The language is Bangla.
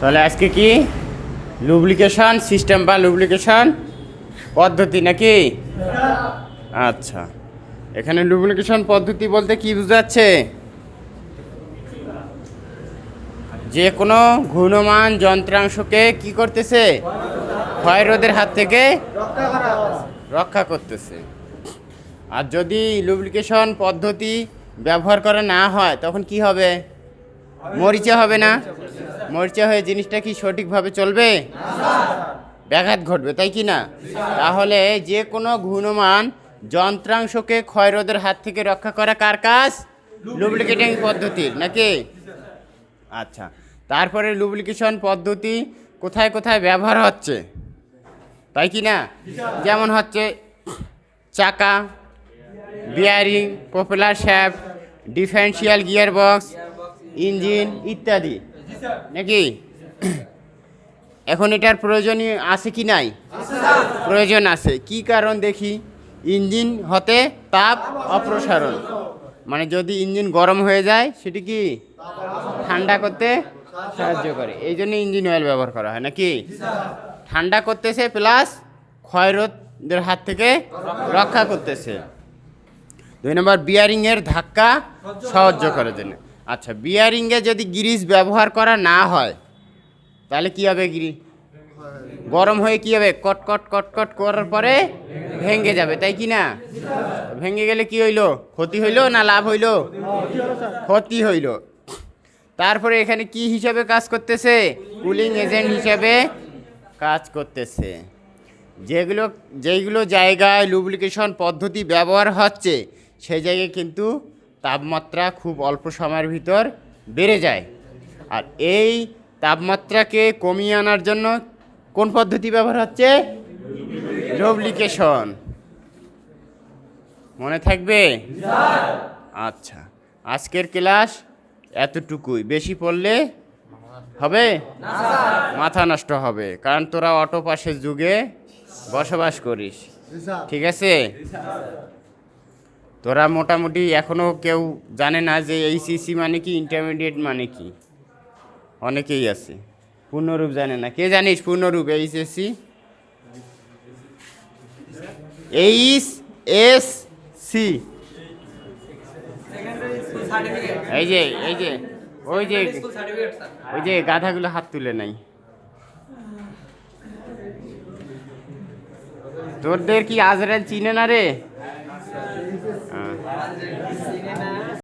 তাহলে আজকে কি? লুব্লিকেশন সিস্টেম বা লুব্লিকেশন পদ্ধতি নাকি? আচ্ছা। এখানে লুব্লিকেশন পদ্ধতি বলতে কি বোঝাচ্ছে? যে কোনো ঘূর্ণমান যন্ত্রাংশকে কি করতেছে? ক্ষয়রোধের হাত থেকে রক্ষা করতেছে। আর যদি লুব্লিকেশন পদ্ধতি ব্যবহার করা না হয়, তখন কি হবে? মরিচা হবে না? মরিচা হয়ে জিনিসটা কি সঠিকভাবে চলবে? ব্যাঘাত ঘটবে, তাই কি না? তাহলে যে কোনো ঘূর্ণমান যন্ত্রাংশকে ক্ষয়রোধের হাত থেকে রক্ষা করা কার কাজ? লুব্লিকেটিং পদ্ধতির, নাকি? আচ্ছা তারপরে লুব্লিকেশন পদ্ধতি কোথায় কোথায় ব্যবহার হচ্ছে? তাই কি না? যেমন হচ্ছে চাকা bearing propeller shaft differential gear box engine ইত্যাদি। নাকি? এখন এটার প্রয়োজনীয় আছে কি নাই? প্রয়োজন আছে। কি কারণ দেখি? ইঞ্জিন হতে তাপ অপসারণ। মানে যদি ইঞ্জিন গরম হয়ে যায়, সেটি কি ঠান্ডা করতে সাহায্য করে। এই জন্য ইঞ্জিন অয়েল ব্যবহার করা হয়, নাকি? ঠান্ডা করতেছে প্লাস ক্ষয়রোধের হাত থেকে রক্ষা করতেছে। দুই নম্বর বিয়ারিংয়ের ধাক্কা সাহায্য করার জন্য। আচ্ছা বিয়ারিংয়ে যদি গ্রিস ব্যবহার করা না হয়, তাহলে কি হবে গিরি গরম হয়ে কি হবে? কট কট কট কট করার পরে ভেঙে যাবে, তাই কি না? ভেঙে গেলে কি হইল? ক্ষতি হইল না লাভ হইল? ক্ষতি হইল। তারপরে এখানে কি হিসাবে কাজ করতেছে? কুলিং এজেন্ট হিসাবে কাজ করতেছে। যেগুলো, যেইগুলো জায়গায় লুব্লিকেশন পদ্ধতি ব্যবহার হচ্ছে, সেই জায়গায় কিন্তু তাপমাত্রা খুব অল্প সময়ের ভিতর বেড়ে যায়। আর এই তাপমাত্রাকে কমিয়ে আনার জন্য কোন পদ্ধতি ব্যবহার হচ্ছে? লুব্লিকেশন মনে থাকবে? আচ্ছা আজকের ক্লাস এতটুকুই। বেশি পড়লে হবে? মাথা নষ্ট হবে কারণ তোরা অটো পাশের যুগে বসবাস করিস। ঠিক আছে? তোরা মোটামুটি এখনও কেউ জানে না যে এইচএসসি মানে কি ইন্টারমিডিয়েট মানে কি? অনেকেই আছে। পূর্ণরূপ জানে না। কে জানিস পূর্ণরূপ? এইচএসসি এইচ এস সি এই যে এই যে, ওই যে ওই যে গাধাগুলো হাত তুলে নাই। তোরদের কি আজরাল চিনে না রে?